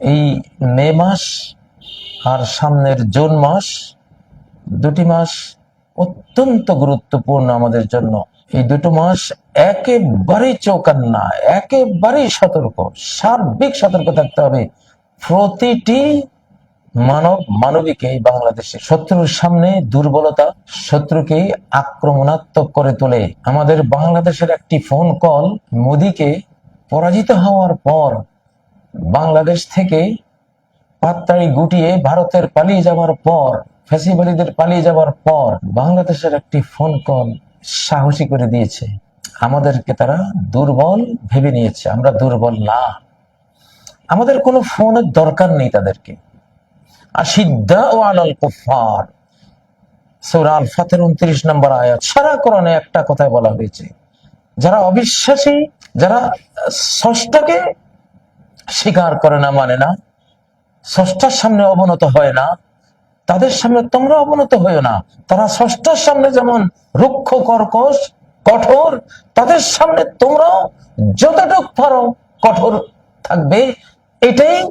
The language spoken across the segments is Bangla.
এই মে মাস আর সামনের জুন মাস, দুটি মাস অত্যন্ত গুরুত্বপূর্ণ আমাদের জন্য। এই দুটো মাস একেবারেই চৌকান্না, একেবারেই সতর্ক, সার্বিক সতর্ক থাকতে হবে। প্রতিটি মানব মানবিক এই বাংলাদেশে, শত্রুর সামনে দুর্বলতা, শত্রুকে আক্রমণাত্মক করে তোলে। আমাদের বাংলাদেশের একটি ফোন কল মোদিকে পরাজিত হওয়ার পর বাংলাদেশ থেকে পাত্তাড়ি গুটিয়ে ভারতের পালিয়ে যাওয়ার পর ফ্যাসিবাদীদের পালিয়ে যাওয়ার পর বাংলাদেশের একটি ফোন কল সাহসী করে দিয়েছে। আমাদেরকে তারা দুর্বল ভেবে নিয়েছে। আমরা দুর্বল না। আমাদের কোনো ফোনের দরকার নেই তাদেরকে। আসিদ্দা ও আলাল কুফার সূরা আল ফাতের উনত্রিশ নম্বর আয়াত। সারা কোরআনে একটা কথায় বলা হয়েছে। যারা অবিশ্বাসী, যারা ষষ্ঠকে স্বীকার করে না মানে না। ষষ্ঠার সামনে অবনত হয় না। তাদের সামনে তোমরা অবনত হয়েও না। তারা ষষ্ঠর সামনে যেমন রুক্ষ, কর্কশ, কঠোর, তাদের সামনে তোমরাও যতটুক পারো কঠোর থাকবে। এটাই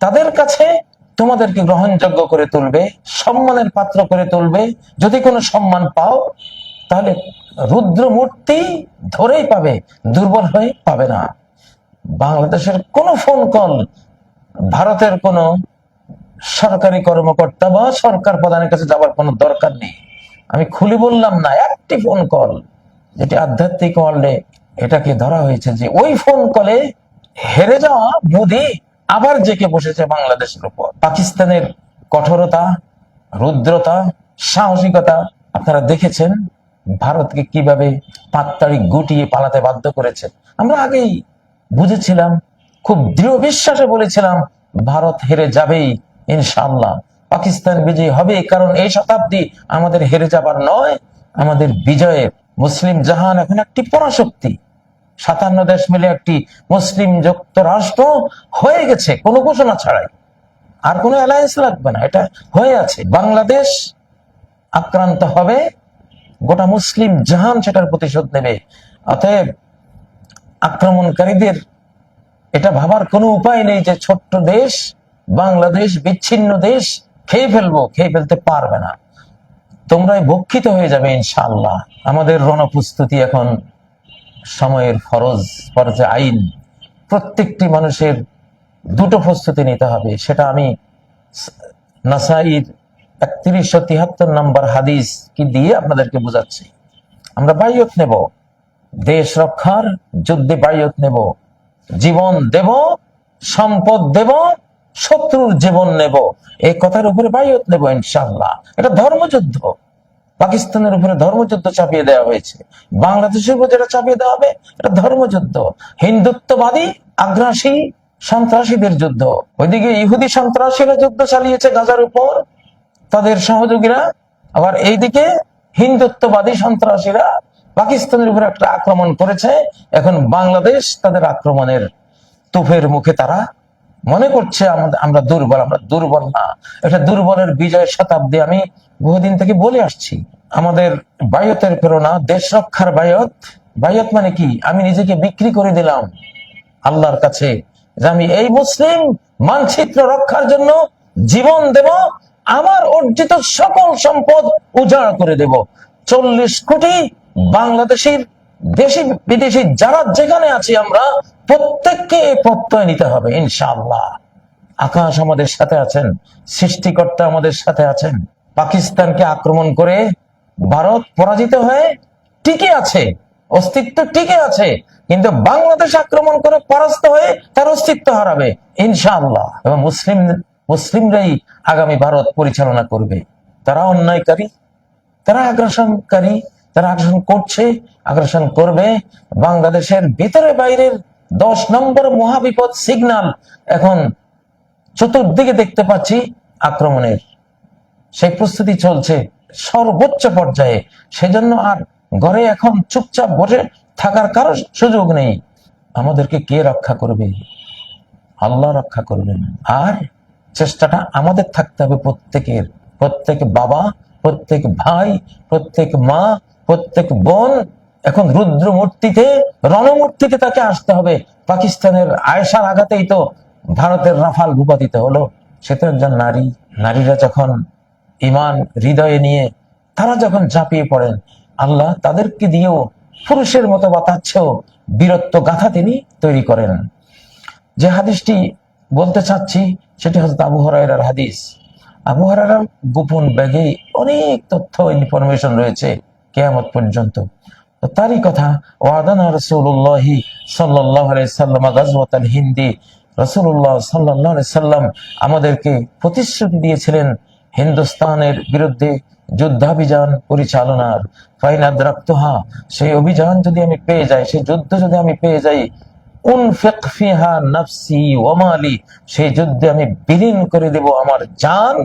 তাদের কাছে তোমাদেরকে গ্রহণযোগ্য করে তুলবে, সম্মানের পাত্র করে তুলবে। যদি কোনো সম্মান পাও, তাহলে রুদ্র মূর্তি ধরেই পাবে, দুর্বল হয়ে পাবে না। বাংলাদেশের কোনো ফোন কল ভারতের কোনো সরকারি কর্মকর্তা বা সরকার প্রধানের কাছে যাওয়ার কোনো দরকার নেই। আমি খুলে বললাম না, একটি ফোন কল যেটি আধ্যাত্মিক ওয়ার্ল্ডে এটাকে ধরা হয়েছে যে ওই ফোন কলে হেরে যাওয়া মোদি আবার জেকে বসেছে বাংলাদেশের উপর। পাকিস্তানের কঠোরতা, রুদ্রতা, সাহসিকতা, আপনারা দেখেছেন, ভারতকে কীভাবে পাত্তাড়ি গুটিয়ে পালাতে বাধ্য করেছে। আমরা আগেই বুঝেছিলাম, খুব দৃঢ় বিশ্বাসে বলেছিলাম, ভারত হেরে যাবেই, ইনশাআল্লাহ। পাকিস্তান বিজয়ী হবে কারণ এই শতাব্দী আমাদের হেরে যাবার নয়, আমাদের বিজয়ের। মুসলিম জাহান এখন একটি পরাশক্তি। সাতান্ন দেশ মিলে একটি মুসলিম যুক্তরাষ্ট্র হয়ে গেছে, কোনো ঘোষণা ছাড়াই। আর কোনো অ্যালায়েন্স লাগবে না, এটা হয়ে আছে। বাংলাদেশ আক্রান্ত হবে, গোটা মুসলিম জাহান সেটার প্রতিশোধ নেবে। অতএব আক্রমণকারীদের। এটা ভাবার কোনো উপায় নেই যে ছোট্ট দেশ, বাংলাদেশ, বিচ্ছিন্ন দেশ খেয়ে ফেলব, খেয়ে ফেলতে পারবে না। তোমরাই ভক্ষিত হয়ে যাবে ইনশাআল্লাহ। আমাদের রণপ্রস্তুতি এখন সময়ের ফরজ, ফরজে আইন। প্রত্যেকটি মানুষের দুটো প্রস্তুতি নিতে হবে। সেটা আমি নাসাইর একত্রিশশো তিয়াত্তর নম্বর হাদিস কি দিয়ে আপনাদেরকে বোঝাচ্ছি। আমরা বাইয়ত নেব। দেশ রক্ষার যুদ্ধে বায়ত নেব, জীবন দেব, সম্পদ দেব, শত্রুর জীবন নেব। এই কথার উপরে বায়ত নেব ইনশাল্লাহ এটা ধর্মযুদ্ধ। পাকিস্তানের উপরে ধর্মযুদ্ধ চাপিয়ে দেওয়া হয়েছে। বাংলাদেশের উপর যেটা চাপিয়ে দেওয়া হবে, এটা ধর্মযুদ্ধ। হিন্দুত্ববাদী, আগ্রাসী, সন্ত্রাসীদের যুদ্ধ। ওইদিকে ইহুদি সন্ত্রাসীরা যুদ্ধ চালিয়েছে গাজার উপর। তাদের সহযোগীরা, আবার এইদিকে হিন্দুত্ববাদী সন্ত্রাসীরা পাকিস্তানের উপর একটা আক্রমণ করেছে। এখন বাংলাদেশ তাদের আক্রমণের তুফের মুখে তারা মনে করছে, আমাদের, আমরা দুর্বল আমরা দুর্বল না। এটা দুর্বলের বিজয়ের শতাব্দী আমি বহুদিন থেকে বলে আসছি। আমাদের বায়তের প্রেরণা, দেশ রক্ষার বায়ত। বায়ত মানে কি? আমি নিজেকে বিক্রি করে দিলাম আল্লাহর কাছে যে আমি এই মুসলিম মানচিত্র রক্ষার জন্য জীবন দেব, আমার অর্জিত সকল সম্পদ উজাড় করে দেব। চল্লিশ কোটি বাংলাদেশের দেশি বিদেশি যারা যেখানে আছি আমরা, প্রত্যেককে এই প্রত্যয় নিতে হবে, ইনশাআল্লাহ। আকাশ আমাদের সাথে আছেন, সৃষ্টিকর্তা আমাদের সাথে আছেন। পাকিস্তানকে আক্রমণ করে ভারত পরাজিত হয়ে টিকে আছে, অস্তিত্ব টিকে আছে, কিন্তু বাংলাদেশ আক্রমণ করে পরাস্ত হয়ে তার অস্তিত্ব হারাবে, ইনশাআল্লাহ। এবং মুসলিম, মুসলিমরাই আগামী ভারত পরিচালনা করবে। তারা অন্যায়কারী, তারা আগ্রাসনকারী তারা আগ্রাসন করছে, আগ্রাসন করবে, বাংলাদেশের ভিতরে বাইরের দশ নম্বর মহাবিপদ সিগন্যাল এখন চতুর্দিকে দেখতে পাচ্ছি আক্রমণের। সেই প্রস্তুতি চলছে সর্বোচ্চ পর্যায়ে। সেজন্য আর ঘরে এখন চুপচাপ বসে থাকার কারও সুযোগ নেই। আমাদেরকে কে রক্ষা করবে? আল্লাহ রক্ষা করবেন। আর চেষ্টাটা আমাদের থাকতে হবে প্রত্যেকের। প্রত্যেক বাবা, প্রত্যেক ভাই, প্রত্যেক মা প্রত্যেক বোন এখন রুদ্র মূর্তিতে রণমূর্তিতে তাকে আসতে হবে। পাকিস্তানের আয়সার আঘাতেই তো ভারতের রাফাল ভূপাতিত হলো। সে তো একজন নারী। নারীরা যখন ইমান হৃদয়ে নিয়ে, তারা যখন ঝাঁপিয়ে পড়েন, আল্লাহ তাদেরকে দিয়েও পুরুষের মতো বাতাচ্ছেও বীরত্ব গাথা তিনি তৈরি করেন। যে হাদিসটি বলতে চাচ্ছি, সেটি হচ্ছে আবু হরাইরার হাদিস। আবু হরাইরার গোপন ব্যাগে অনেক তথ্য ইনফরমেশন রয়েছে। কেয়ামত পর্যন্ত। তো তারই কথা, ওয়াদানা রসুল্লাহি সাল্লাহ সাল্লাম গাজওয়াত আল হিন্দি রসুল্লাহ সাল্লাহ সাল্লাম আমাদেরকে প্রতিশ্রুতি দিয়েছিলেন হিন্দুস্তানের বিরুদ্ধে যুদ্ধাভিযান পরিচালনার। ফাইনাদ রাক্তহা সেই অভিযান যদি আমি পেয়ে যাই, সেই যুদ্ধ যদি আমি পেয়ে যাই ওমালি সেই যুদ্ধে আমি বিলীন করে দেব আমার জান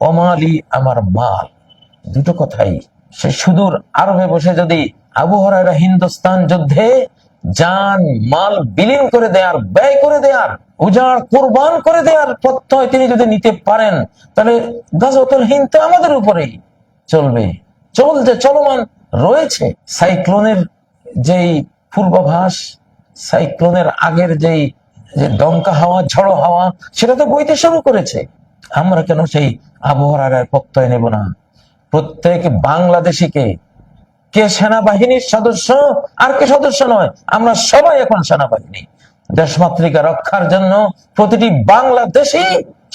ওমালি আমার মাল। দুটো কথাই সুদূর আরবে বসে যদি আবু হরাইরা হিন্দুস্তান যুদ্ধে জান, মাল বিলীন করে দেয়ার, ব্যয় করে দেয়ার, উজাড়, কোরবান করে দেয়ার প্রত্যয় তিনি যদি নিতে পারেন, তাহলে গাজতুল হিন্দ আমাদের উপরেই চলবে। চলছে চলমান রয়েছে। সাইক্লোনের যেই পূর্বাভাস, সাইক্লোনের আগের যেই, যে দমকা হাওয়া, ঝড়ো হাওয়া, সেটা তো বইতে শুরু করেছে। আমরা কেন সেই আবহাওয়ার প্রত্যয় নেব না? প্রত্যেক বাংলাদেশিকে কে সেনাবাহিনীর সদস্য আর কে সদস্য নয়, আমরা সবাই এখন সেনাবাহিনী। দেশমাতৃকা রক্ষার জন্য প্রতিটি বাংলাদেশি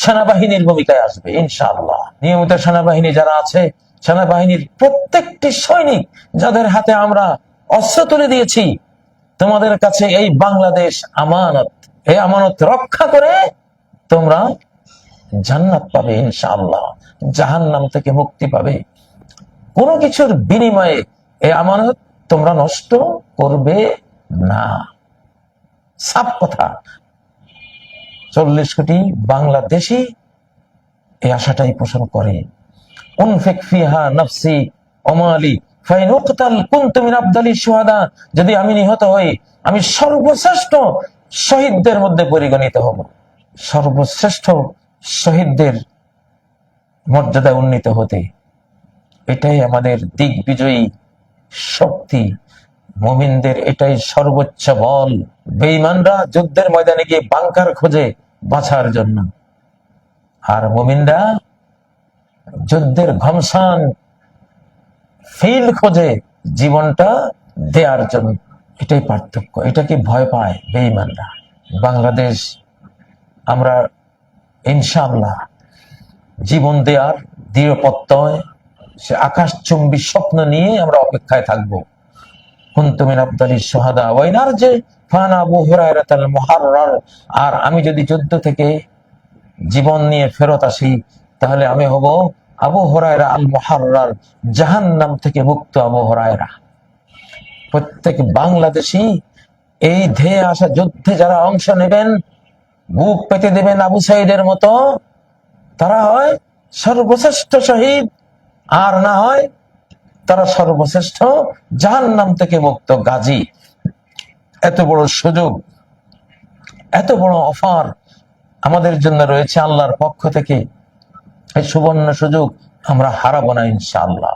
সেনাবাহিনীর ভূমিকায় আসবে, ইনশাআল্লাহ। নিয়মিত সেনাবাহিনী যারা আছে, সেনাবাহিনীর প্রত্যেকটি সৈনিক যাদের হাতে আমরা অস্ত্র তুলে দিয়েছি, তোমাদের কাছে এই বাংলাদেশ আমানত, এই আমানত রক্ষা করে তোমরা জান্নাত পাবে, ইনশাআল্লাহ। জাহান্নাম থেকে মুক্তি পাবে। কোনো কিছুর বিনিময়ে এই আমানত তোমরা নষ্ট করবে না। সাপ কথা। চল্লিশ কোটি বাংলাদেশি এই আশাটাই পোষণ করে। যদি আমি নিহত হই, আমি সর্বশ্রেষ্ঠ শহীদদের মধ্যে পরিগণিত হব। সর্বশ্রেষ্ঠ শহীদদের মর্যাদায় উন্নীত হতে। এটাই আমাদের দিক বিজয়ী শক্তি। মুমিনদের এটাই সর্বোচ্চ বল। বেঈমানরা যুদ্ধের ময়দানে গিয়ে বাংকার খোঁজে বাঁচার জন্য। আর মুমিনরা যুদ্ধের ঘমসান ফিল খোঁজে জীবনটা দেওয়ার জন্য। এটাই পার্থক্য। এটাকে ভয় পায় বেঈমানরা? বাংলাদেশ, আমরা ইনশাআল্লাহ জীবন দেওয়ার দৃঢ় সে আকাশ চুম্বী স্বপ্ন নিয়ে আমরা অপেক্ষায় থাকব। কুন্তুমিন সোহাদা যে ফান আবু হুরায়রাতাল মুহাররার। আর আমি যদি যুদ্ধ থেকে জীবন নিয়ে ফেরত আসি, তাহলে আমি হব আবু হরায়রা আল মুহাররার, জাহান্নাম থেকে মুক্ত আবু হরায়রা। প্রত্যেক বাংলাদেশি এই ধেয়ে আসা যুদ্ধে যারা অংশ নেবেন, বুক পেতে দেবেন আবু সাইদের মতো তারা হয় সর্বশ্রেষ্ঠ শহীদ, আর না হয় তারা সর্বশ্রেষ্ঠ জাহান নাম থেকে মুক্ত গাজী। এত বড় সুযোগ, এত বড় অফার আমাদের জন্য রয়েছে আল্লাহর পক্ষ থেকে। এই সুবর্ণ সুযোগ আমরা হারাবো না ইনশাআল্লাহ।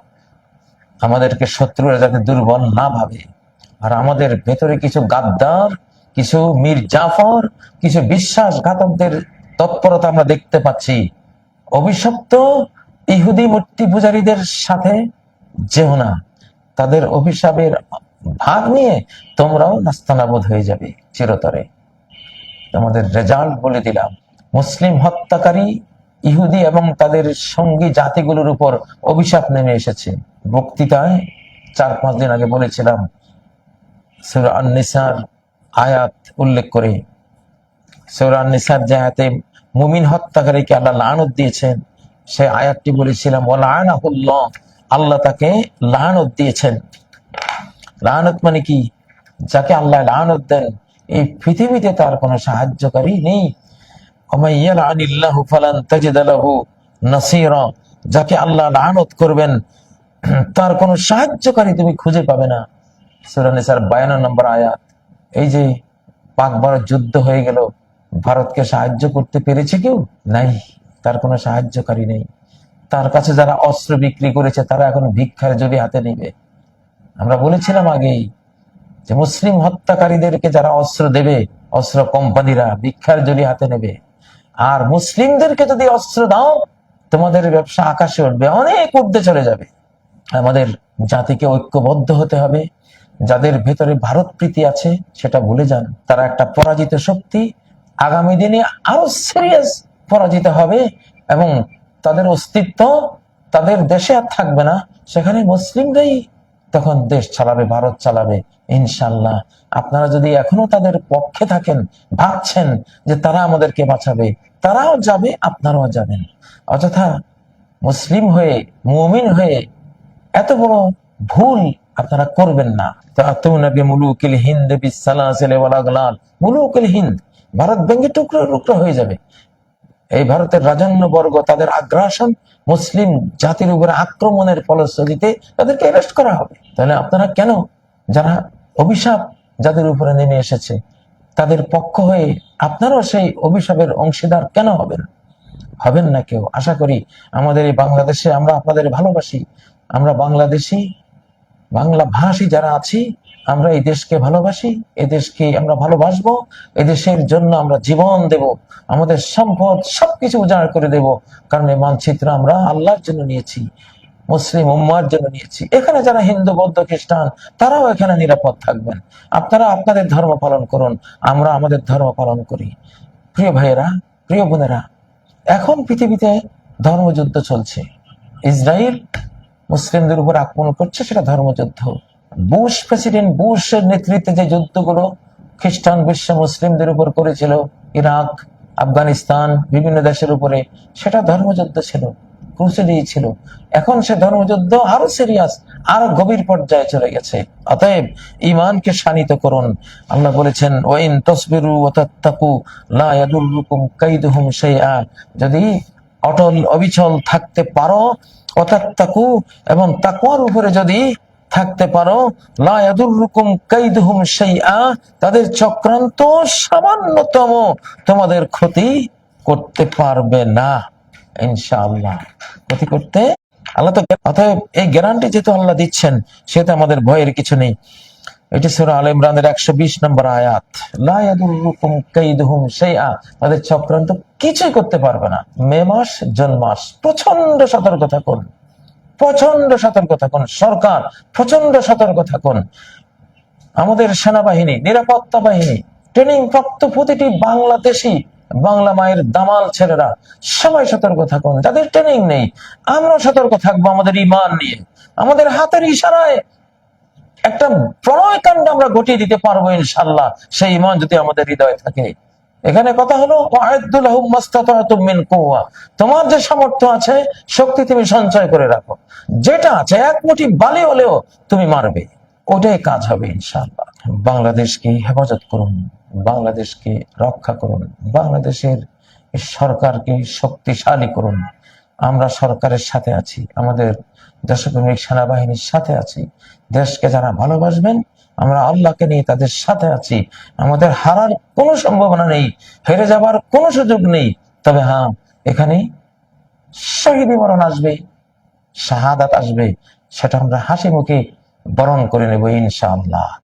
আমাদেরকে শত্রুরা যাতে দুর্বল না ভাবে, আর আমাদের ভেতরে কিছু গাদ্দার, কিছু মীর জাফর, কিছু বিশ্বাসঘাতকদের তৎপরতা আমরা দেখতে পাচ্ছি। অভিশপ্ত ইহুদি মূর্তি পূজারীদের সাথে যেও না। তাদের অভিশাপের ভাগ নিয়ে তোমরাও নাস্তানাবোধ হয়ে যাবে চিরতরে। তোমাদের রেজাল্ট বলে দিলাম, মুসলিম হত্যাকারী, ইহুদি এবং তাদের সঙ্গী জাতিগুলোর উপর অভিশাপ নেমে এসেছে। বক্তৃতায় চার পাঁচ দিন আগে বলেছিলাম, সুরা আয়াত উল্লেখ করে। সুরা নিসার যে আয়াতে মুমিন হত্যাকারীকে আল্লাহ লানত দিয়েছেন। সেই আয়াতটি বলেছিলাম ও লানাহুল্লাহ আল্লাহ তাকে লানত দিয়েছেন। লানত মানে কি? যাকে আল্লাহ লানত দেন। এই পৃথিবীতে তার কোনো সাহায্যকারী নেই। যাকে আল্লাহ লানত করবেন, তার কোনো সাহায্যকারী তুমি খুঁজে পাবে না। সূরা নিসার 52 নম্বর আয়াত। এই যে পাক ভারত যুদ্ধ হয়ে গেল ভারতকে সাহায্য করতে পেরেছে কেউ? নাই, তার কোনো সাহায্যকারী নেই। তার কাছে যারা অস্ত্র বিক্রি করেছে, তারা এখন ভিক্ষার জড়ি হাতে নেবে। আমরা বলেছিলাম আগেই যে মুসলিম হত্যাকারীদেরকে যারা অস্ত্র দেবে, অস্ত্র কোম্পানিরা ভিক্ষার জড়ি হাতে নেবে। আর মুসলিমদেরকে যদি অস্ত্র দাও, তোমাদের ব্যবসা আকাশে উঠবে অনেক ঊর্ধ্বে চলে যাবে। আমাদের জাতিকে ঐক্যবদ্ধ হতে হবে। যাদের ভেতরে ভারত প্রীতি আছে, সেটা ভুলে যান। তারা একটা পরাজিত শক্তি আগামী দিনে আরও সিরিয়াস পরাজিত হবে এবং তাদের অস্তিত্ব তাদের দেশে আর থাকবে না। সেখানে মুসলিমরাই তখন দেশ চালাবে, ভারত চালাবে ইনশাল্লাহ আপনারা যদি এখনও তাদের পক্ষে থাকেন, ভাবছেন যে তারা আমাদেরকে বাঁচাবে, তারাও যাবে, আপনারাও যাবেন। অযথা মুসলিম হয়ে, মুমিন হয়ে এত বড় ভুল আপনারা করবেন না। তাতুনা বিমুলুকিল হিন্দ বিসালাসিল ওয়াল আগলাল। মুলুকুল হিন্দ। ভারত ভেঙে টুকরো টুকরো হয়ে যাবে। এই ভারতের রাজন্য বর্গ, তাদের আগ্রাসন, মুসলিম জাতির উপরে আক্রমণের ফলশ্রুতিতে তাদেরকে অ্যারেস্ট করা হবে। তাহলে আপনারা কেন যারা অভিশাপ যাদের উপরে নেমে এসেছে, তাদের পক্ষ হয়ে আপনারাও সেই অভিশাপের অংশীদার কেন হবেন? হবেন না কেউ। আশা করি আমাদের এই বাংলাদেশে আমরা আপনাদের ভালোবাসি। আমরা বাংলাদেশি, বাংলা ভাষী যারা আছি আমরা এই দেশকে ভালোবাসি, এই দেশকে আমরা ভালোবাসবো, এই দেশের জন্য আমরা জীবন দেব, আমাদের সম্পদ সবকিছু উজাড় করে দেব। কারণ এই মানচিত্র আমরা আল্লাহর জন্য নিয়েছি, মুসলিম উম্মার জন্য নিয়েছি। এখানে যারা হিন্দু, বৌদ্ধ, খ্রিস্টান, তারাও এখানে নিরাপদ থাকবেন। আপনারা আপনাদের ধর্ম পালন করুন, আমরা আমাদের ধর্ম পালন করি। প্রিয় ভাইয়েরা, প্রিয় বোনেরা, এখন পৃথিবীতে ধর্মযুদ্ধ চলছে। ইসরায়েল মুসলিমদের উপর আক্রমণ করছে, সেটা ধর্মযুদ্ধ। বুশ প্রেসিডেন্ট বুশের নেতৃত্বে যে যুদ্ধগুলো খ্রিস্টান বিশ্ব মুসলিমদের উপর করেছিল, ইরাক, আফগানিস্তান, বিভিন্ন দেশের উপরে, সেটা ধর্মযুদ্ধ ছিল ছিল। এখন সে ধর্মযুদ্ধ আরও সিরিয়াস আরও গভীর পর্যায়ে চলে গেছে। অতএব ইমানকে শানিত করুন। আল্লাহ বলেছেন, ওয়াইন তসবিরু ওয়া তাত্তাকু, লা ইয়াদুররুকুম কাইদুহুম শাইআ। যদি অটল, অবিচল থাকতে পারো অতাত্তাকু এবং তাকওয়ার উপরে যদি থাকতে পারো। তাদের চক্রান্ত সামান্যতম। তোমাদের ক্ষতি করতে পারবে না, ইনশাআল্লাহ। ক্ষতি করতে আল্লাহ তো অতএব এই গ্যারান্টি যেহেতু আল্লাহ দিচ্ছেন সেটা আমাদের ভয়ের কিছু নেই। এটি সুরা আল ইমরানের একশো বিশ নম্বর আয়াত। তাদের চক্রান্ত কিছুই করতে পারবে না। মে মাস, জুন মাস। প্রচণ্ড সতর্ক থাকুন। প্রচণ্ড সতর্ক থাকুন, সরকার প্রচণ্ড সতর্ক থাকুন। আমাদের সেনাবাহিনী, নিরাপত্তা বাহিনী ট্রেনিং প্রাপ্ত প্রতিটি বাংলাদেশি, বাংলা মায়ের দামাল ছেলেরা, সবাই সতর্ক থাকুন। যাদের ট্রেনিং নেই আমরা সতর্ক থাকব আমাদের ইমান নিয়ে। আমাদের হাতের ইশারায় একটা প্রণয় কাণ্ড আমরা ঘটিয়ে দিতে পারব ইনশাল্লাহ। সেই ইমান যদি আমাদের হৃদয়ে থাকে এখানে কথা হলো তোমার যে সামর্থ্য আছে, শক্তি তুমি সঞ্চয় করে রাখো। যেটা আছে, এক মুঠি বালি হলেও তুমি মারবে। ওটাই কাজ হবে ইনশাল্লাহ বাংলাদেশকে হেফাজত করুন, বাংলাদেশকে রক্ষা করুন, বাংলাদেশের সরকারকে শক্তিশালী করুন। আমরা সরকারের সাথে আছি, আমাদের দেশপ্রেমিক সেনাবাহিনীর সাথে আছি। দেশকে যারা ভালোবাসবেন আমরা আল্লাহকে নিয়ে তাদের সাথে আছি। আমাদের হারার কোনো সম্ভাবনা নেই, হেরে যাবার কোনো সুযোগ নেই। তবে হ্যাঁ এখানে শহীদি মরণ আসবে, শাহাদাত আসবে, সেটা আমরা হাসি মুখে বরণ করে নেব ইনশাআল্লাহ।